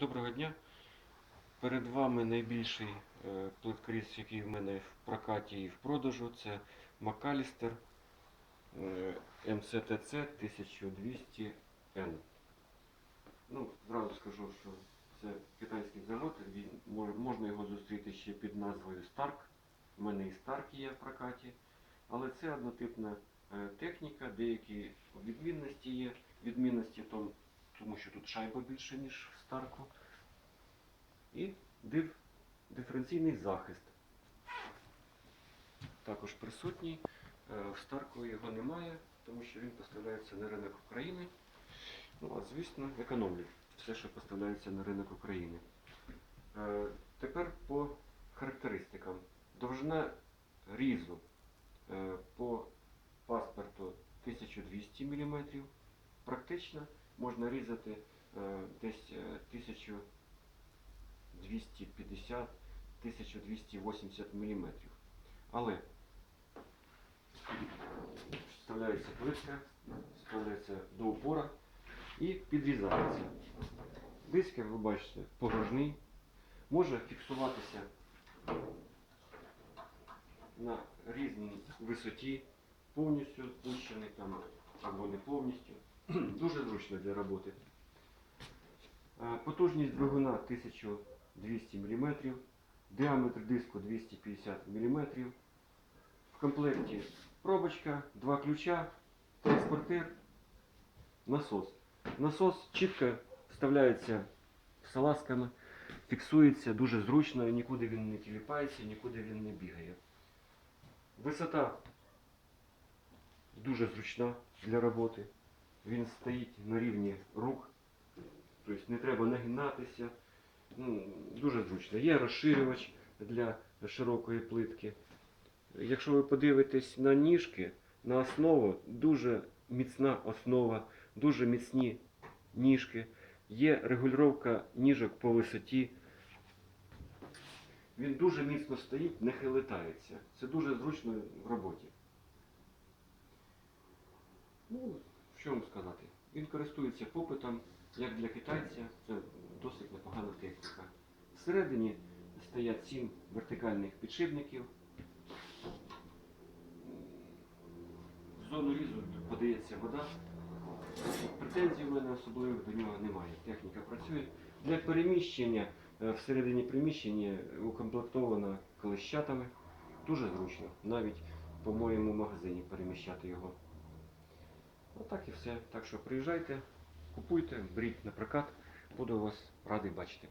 Доброго дня. Перед вами найбільший е, плиткоріз, який в мене в прокаті і в продажу. Це Макалістер е, МЦТЦ 1200N. Ну, зразу скажу, що це китайський завод, можна його зустріти ще під назвою Stark. У мене і Stark є в прокаті. Але це однотипна е, техніка, деякі відмінності є. Відмінності тому, тому що тут шайба більше, ніж в Старку. І диф, диференційний захист. Також присутній. Е, В Старку його немає, тому що він поставляється на ринок України. Ну, а звісно, економлять все, що поставляється на ринок України. Е, Тепер по характеристикам. Довжина різу е, по паспорту 1200 мм. Практично можна різати е, десь е, 1250-1280 мм. Але вставляється плитка, вставляється до упора і підрізається. Диск, як ви бачите, погружний, може фіксуватися на різній висоті, повністю спущений там або не повністю. Дуже зручно для роботи. Е, Потужність двигуна 1200 мм, діаметр диску 250 мм. В комплекті пробочка, два ключа, транспортир, насос. Насос чітко вставляється салазками, фіксується дуже зручно, нікуди він не тіліпається, нікуди він не бігає. Висота дуже зручна для роботи. Він стоїть на рівні рук, тобто не треба нагинатися. Ну, дуже зручно. Є розширювач для широкої плитки. Якщо ви подивитесь на ніжки, на основу, дуже міцна основа, дуже міцні ніжки. Є регулювання ніжок по висоті. Він дуже міцно стоїть, не хилитається. Це дуже зручно в роботі. Ну, що вам сказати? Він користується попитом, як для китайця, це досить непогана техніка. Всередині стоять сім вертикальних підшипників. В зону різу подається вода. Претензій у мене особливих до нього немає. Техніка працює. Для переміщення е, всередині приміщення укомплектована колещатами. Дуже зручно. Навіть по моєму магазині переміщати його. Отак і все. Так що приїжджайте, купуйте, беріть на прокат. Буду вас радий бачити.